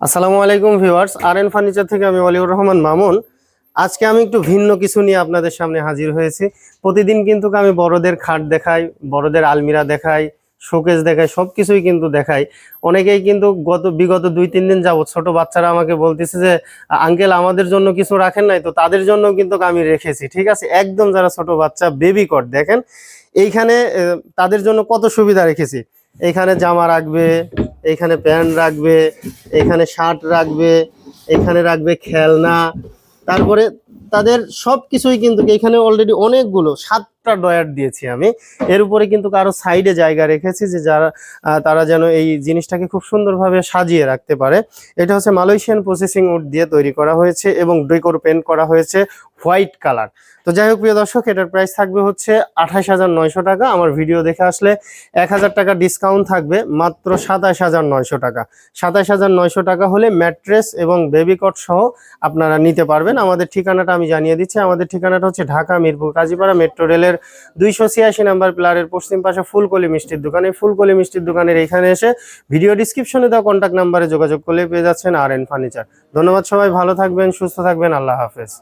আসসালামু আলাইকুম ভিউয়ার্স আর N furniture থেকে আমি অলিউর রহমান মামুন। আজকে আমি একটু ভিন্ন কিছু নিয়ে আপনাদের সামনে হাজির হয়েছি। প্রতিদিন কিন্তু আমি বড়দের খাট দেখাই, বড়দের আলমিরা দেখাই, শোকেস দেখাই সব কিছুই কিন্তু দেখাই। অনেকেই কিন্তু গত, বিগত দুই তিন দিন যাবত ছোট বাচ্চারা আমাকে বলতেছে যে, আঙ্কেল, আমাদের জন্য কিছু রাখেন নাই তো, তাদের জন্য কিন্তু আমি রেখেছি। ঠিক আছে? একদম যারা ছোট বাচ্চা বেবি কট দেখেন? এইখানে তাদের জন্য কত সুবিধা রেখেছি? এইখানে জামা রাখবে এইখানে প্যান্ট রাখবে, এখানে শার্ট রাখবে, এখানে রাখবে খেলনা। তারপরে তাদের সব কিছুই কিন্তু এখানে অলরেডি অনেকগুলো সাতটা ডয়ার দিয়েছি আমি। এর উপরে কিন্তু কারও সাইডে জায়গা রেখেছি যে যারা তারা যেন এই জিনিসটাকে খুব সুন্দরভাবে সাজিয়ে রাখতে পারে। এটা হচ্ছে মালয়েশিয়ান প্রসেসিং উড দিয়ে তৈরি করা হয়েছে এবং ডেকোর পেন্ট করা হয়েছে হোয়াইট কালার। তো যাই হোক প্রিয় দর্শক, এটার প্রাইস থাকবে হচ্ছে আঠাশ হাজার নয়শো টাকা। আমার ভিডিও দেখে আসলে এক হাজার টাকা ডিসকাউন্ট থাকবে, মাত্র সাতাশ হাজার নয়শো টাকা। সাতাশ হাজার নয়শো টাকা হলে ম্যাট্রেস এবং বেবি কট সহ আপনারা নিতে পারবেন। আমাদের ঠিকানাটা আমি জানিয়ে দিচ্ছি। আমাদের ঠিকানাটা হচ্ছে ঢাকা মিরপুর কাজীপাড়া মেট্রো রেলের দুইশো ছিয়াশি নাম্বার প্লারের পশ্চিম পাশে ফুলকলি মিষ্টির দোকান। এই ফুলকলি মিষ্টির দোকানের এখানে এসে ভিডিও ডিসক্রিপশনে দেওয়া কন্ট্যাক্ট নাম্বারে যোগাযোগ করলে পেয়ে যাচ্ছেন আর এন ফার্নিচার ধন্যবাদ সবাই, ভালো থাকবেন, সুস্থ থাকবেন, আল্লাহ হাফেজ।